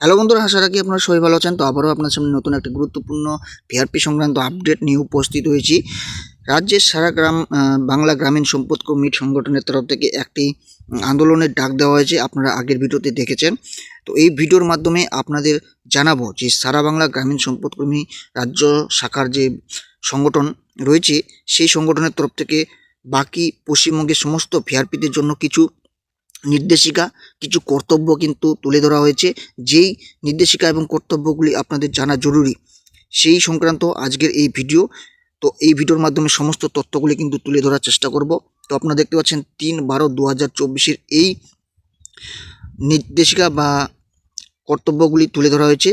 Hello বন্ধুরা, আশা রাখি আপনারা সবাই ভালো আছেন। তো আবারও আপনার সামনে নতুন একটি গুরুত্বপূর্ণ ভিআরপি সংক্রান্ত আপডেট নিয়ে উপস্থিত হয়েছি। রাজ্যের সারা গ্রাম বাংলা গ্রামীণ সম্পদ কমিট সংগঠনের তরফ থেকে একটি আন্দোলনের ডাক দেওয়া হয়েছে, আপনারা আগের ভিডিওতে দেখেছেন। তো এই ভিডিওর মাধ্যমে আপনাদের জানাব যে সারা বাংলা গ্রামীণ সম্পদ কর্মী রাজ্য শাখার যে সংগঠন রয়েছে, সেই সংগঠনের তরফ থেকে বাকি পশ্চিমবঙ্গের সমস্ত ভিআরপিদের জন্য কিছু নির্দেশিকা, কিছু কর্তব্য কিন্তু তুলে ধরা হয়েছে। যেই নির্দেশিকা এবং কর্তব্যগুলি আপনাদের জানা জরুরি, সেই সংক্রান্ত আজকের এই ভিডিও। তো এই ভিডিওর মাধ্যমে সমস্ত তথ্যগুলি কিন্তু তুলে ধরার চেষ্টা করব। তো আপনারা দেখতে পাচ্ছেন, তিন বারো দু হাজার চব্বিশের এই নির্দেশিকা বা কর্তব্যগুলি তুলে ধরা হয়েছে।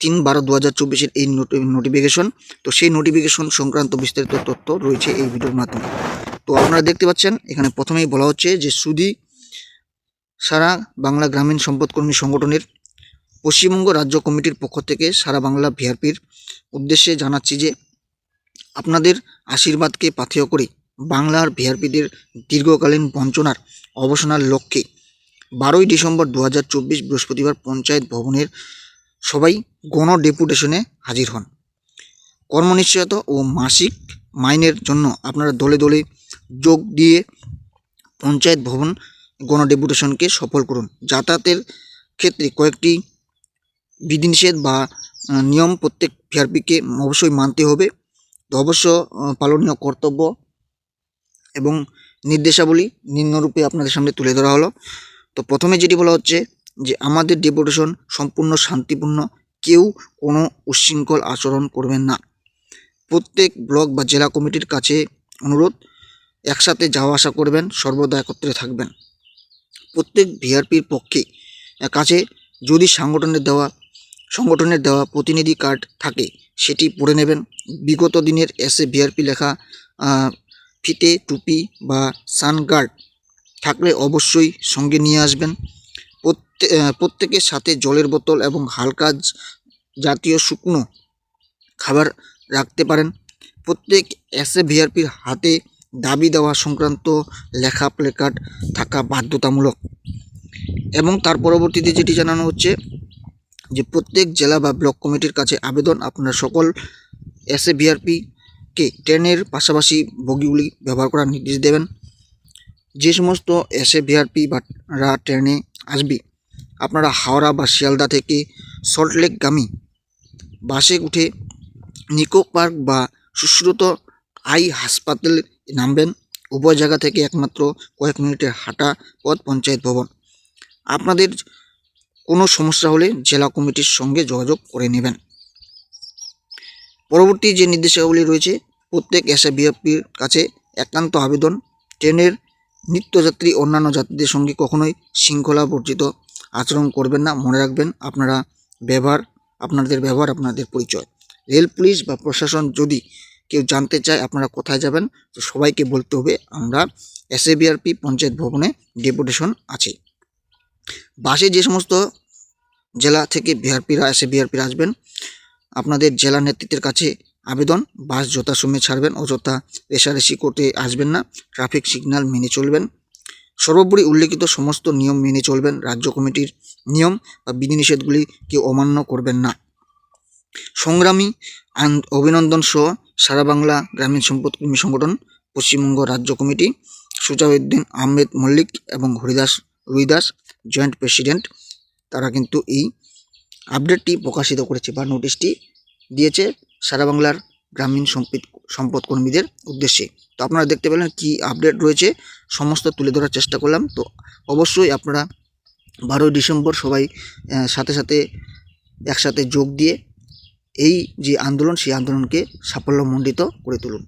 তিন বারো দু হাজার চব্বিশের এই নোটিফিকেশন। তো সেই নোটিফিকেশন সংক্রান্ত বিস্তারিত তথ্য রয়েছে এই ভিডিওর মাধ্যমে। তো আপনারা দেখতে পাচ্ছেন, এখানে প্রথমেই বলা হচ্ছে যে সুদী সারা বাংলা গ্রামীণ সম্পদকর্মী সংগঠনের পশ্চিমবঙ্গ রাজ্য কমিটির পক্ষ থেকে সারা বাংলা ভিআরপির উদ্দেশ্যে জানাচ্ছি যে আপনাদের আশীর্বাদকে পাথেয় করে বাংলার ভিআরপিদের দীর্ঘকালীন বঞ্চনার অবসানের লক্ষ্যে বারোই ডিসেম্বর দু হাজার চব্বিশ বৃহস্পতিবার পঞ্চায়েত ভবনের সবাই গণ ডেপুটেশনে হাজির হন। কর্মনিশ্চয়তা ও মাসিক মাইনের জন্য আপনারা দলে দলে যোগ দিয়ে পঞ্চায়েত ভবন গণডেপুটেশনকে সফল করুন। যাতায়াতের ক্ষেত্রে কয়েকটি বিধিনিষেধ বা নিয়ম প্রত্যেক ভিআরপিকে অবশ্যই মানতে হবে। তো অবশ্য পালনীয় কর্তব্য এবং নির্দেশাবলী নিম্নরূপে আপনাদের সামনে তুলে ধরা হলো। তো প্রথমে যেটি বলা হচ্ছে যে, আমাদের ডেপুটেশন সম্পূর্ণ শান্তিপূর্ণ। কেউ কোনো উচ্ছৃঙ্খল আচরণ করবেন না। প্রত্যেক ব্লক বা জেলা কমিটির কাছে অনুরোধ, একসাথে যাওয়া আসা করবেন, সর্বদা একত্রে থাকবেন। প্রত্যেক ভিআরপির পক্ষে কাছে যদি সাংগঠনের দেওয়া, সংগঠনের দেওয়া প্রতিনিধি কার্ড থাকে, সেটি পড়ে নেবেন। বিগত দিনের এসে ভিআরপি লেখা ফিতে টুপি বা সানগার্ড থাকলে অবশ্যই সঙ্গে নিয়ে আসবেন। প্রত্যেকের সাথে জলের বোতল এবং হালকা জাতীয় শুকনো খাবার রাখতে পারেন। প্রত্যেক এসে ভিআরপির হাতে দাবি দেওয়া সংক্রান্ত লেখা প্লেকার্ড থাকা বাধ্যতামূলক। এবং তার পরবর্তীতে যেটি জানানো হচ্ছে যে প্রত্যেক জেলা বা ব্লক কমিটির কাছে আবেদন আপনার সকল এসএ ভিআরপিকে ট্রেনের পাশাপাশি বগিগুলি ব্যবহার করার নির্দেশ দেবেন। যে সমস্ত এসএ ভিআরপি বা ট্রেনে আসবে, আপনারা হাওড়া বা শিয়ালদা থেকে সল্টলেকগামী বাসে উঠে নিকো পার্ক বা সুশ্রুত আই হাসপাতালে নামবেন। উভয় জায়গা থেকে একমাত্র কয়েক মিনিটের হাঁটা পথ পঞ্চায়েত ভবন। আপনাদের কোনো সমস্যা হলে জেলা কমিটির সঙ্গে যোগাযোগ করে নেবেন। পরবর্তী যে নির্দেশাবলী রয়েছে, প্রত্যেক এসে বিএফপির কাছে একান্ত আবেদন। ট্রেনের নিত্যযাত্রী, অন্যান্য যাত্রীদের সঙ্গে কখনোই শৃঙ্খলা বর্জিত আচরণ করবেন না। মনে রাখবেন, আপনারা ব্যবহার, আপনাদের ব্যবহার, আপনাদের পরিচয়। রেল পুলিশ বা প্রশাসন যদি কেউ জানতে চায় আপনারা কোথায় যাবেন, তো সবাইকে বলতে হবে আমরা এস এ এসএবিআরপি পঞ্চায়েত ভবনে ডেপুটেশন আছে। বাসে যে সমস্ত জেলা থেকে বিআরপিরা এসে বিআরপিরা আসবেন, আপনাদের জেলা নেতৃত্বের কাছে আবেদন, বাস যথাসময়ে ছাড়বেন, অযথা রেশারেশি করতে আসবেন না, ট্রাফিক সিগন্যাল মেনে চলবেন, সর্বোপরি উল্লেখিত সমস্ত নিয়ম মেনে চলবেন, রাজ্য কমিটির নিয়ম বা বিধিনিষেধগুলি কেউ অমান্য করবেন না। সংগ্রামী অভিনন্দন সহ সারা বাংলা গ্রামীণ সম্পদ কর্মী সংগঠন, পশ্চিমবঙ্গ রাজ্য কমিটি, সুজাউদ্দিন আহমেদ মল্লিক এবং হরিদাস রুইদাস জয়েন্ট প্রেসিডেন্ট, তারা কিন্তু এই আপডেটটি প্রকাশিত করেছে বা নোটিশটি দিয়েছে সারা বাংলার গ্রামীণ সম্পদ সম্পদ কর্মীদের উদ্দেশ্যে। তো আপনারা দেখতে পেলেন কি আপডেট রয়েছে, সমস্ত তুলে ধরার চেষ্টা করলাম। তো অবশ্যই আপনারা বারোই ডিসেম্বর সবাই সাথে সাথে একসাথে যোগ দিয়ে এই যে আন্দোলন সেই আন্দোলনকে সাফল্যমণ্ডিত করে তুলুন।